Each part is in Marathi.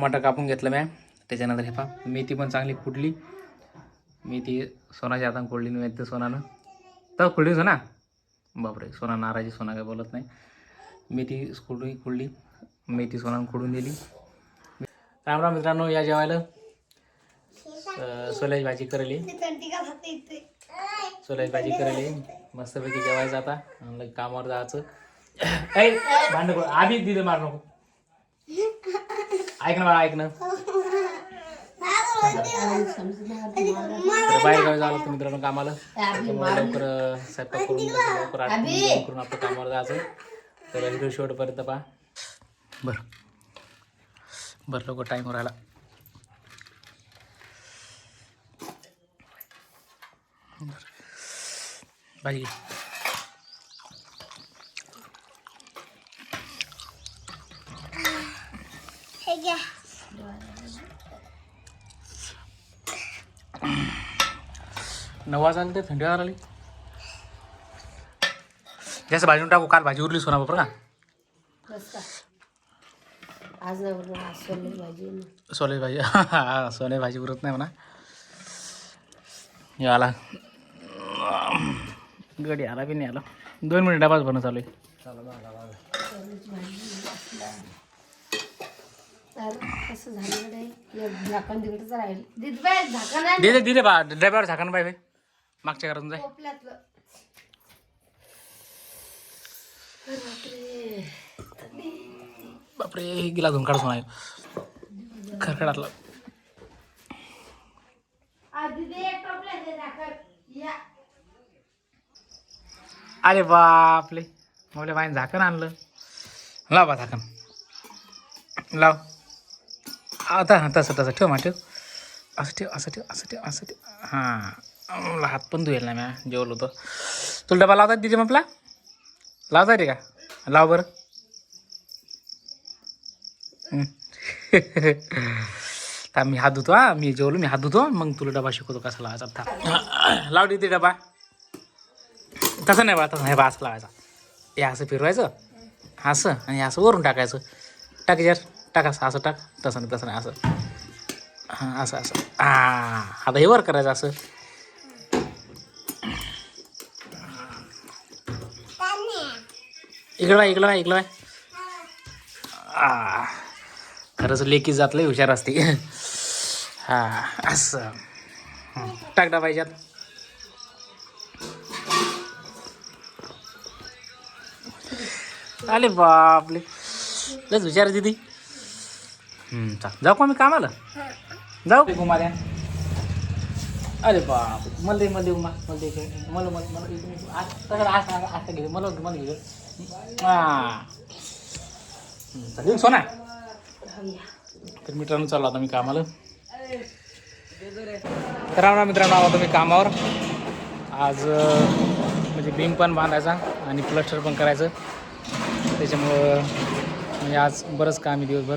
टमाटर कापून घेतलं मॅ त्याच्यानंतर हे पा मेथी पण चांगली फुटली. मेथी सोनाच्या हातानं खोडली नाही ते सोनानं. तर खुडली सोना? बापरे सोना नाराजी सोना काय बोलत नाही. मेथी खुडली खुडली मेथी सोनानं खुडून दिली. राम राम मित्रांनो या जेवायला. सोल्याची भाजी करली. सोल्याची भाजी करली. मस्तपैकी जेवायचं आता. कामावर जायचं. ऐ भांड आधीच दिलं मार नको. ऐक ना बाळा ऐक ना. तर बाहेर गावी जावं लागतं मित्रांनो कामाला. त्यामुळे लवकर स्वयंपाक करून लवकर. जेवण करून आपलं कामावर जायचं तर व्हिडिओ शेवटपर्यंत पहा. बरं. बरं लवकर टाईम राहिला भाजी घे. नवा झाली ते थंडी आली. जास्त भाजून टाकू काल भाजी उरली सोना बरोबर का आज नाही आज भाजी. सोले भाजी हा सोने भाजी उरत नाही म्हणा. हे आला. गडी आला बी नाही आला? दोन मिनिट डबाच भरणं चालू आहे. तर कसं झालं रे एक झाकण तिकडंच राहील. दिद बाय झाकण आहे दे दे दिले बा. डब्यावर झाकण पाहिजे मागच्या घरातून जाय. बापरे. बापरे गिला धुन काढ सोना खरखडातला. आ, दीदी, एक टोपल्यात आहे झाकण. या. अरे बापले आपल्या बाईन झाकण आणलं. लाव बा झाकण. लाव. आता हां तसं तसं ठेव मा ठेव असं ठेव असं ठेव असं ठेव असं ठेव. हां. मला हात पण धुवेल ना म्या जेवलो होतो. तुला डबा लावतात तिथे आपला लावता रे का? लाव बरं. था मी हात धुतो हा. मी जेवलो मी हात धुतो. मग तुला डबा शिकवतो कसा लावायचा. था लाव तिथे डबा. तसं नाही बा तसं नाही बा असं लावायचा. हे असं फिरवायचं. असं आणि असं वरून टाकायचं. टाक जर टाका असं असं टाक. तसं नाही तसं नाही असं. हां असं असं. हां आता हे वर करायचं असं. इकडं बाय इकडं बाय इकडं बाय आ खरंच लेकी जातलं हुशार असते. हां असं. टाक डबा पाहिजे आले बापले लस हुशार दिदी जाऊ का मी कामाला? जाऊ. ते घुमा द्या अरे बाप मला दे मला उमा. मला दे मला मला मला तसं असं असं असं घे. मला मला घे. हां. हम्म, सोना. तर मित्रांनो चाललो आता मी कामाला. तर राम राम मित्रांनो आलो मी कामावर. आज म्हणजे बीम पण बांधायचा आणि प्लस्टर पण करायचं. त्याच्यामुळं म्हणजे आज बरंच काम आहे दिवसभर.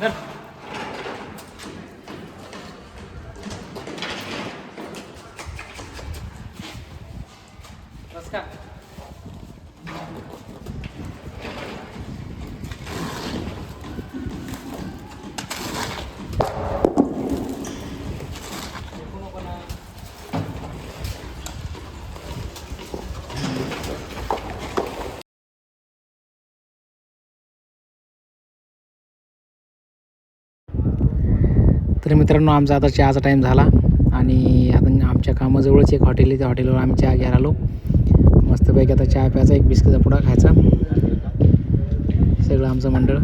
धर. बस का तर मित्रांनो आमचा आता चहाचा टाईम झाला आणि आता आमच्या कामाजवळच एक हॉटेल आहे. त्या हॉटेलवर आम्ही चहा घ्यायला आलो. मस्तपैकी आता चहा प्यायचा एक बिस्किटचा पुडा खायचा. सगळं आमचं मंडळ.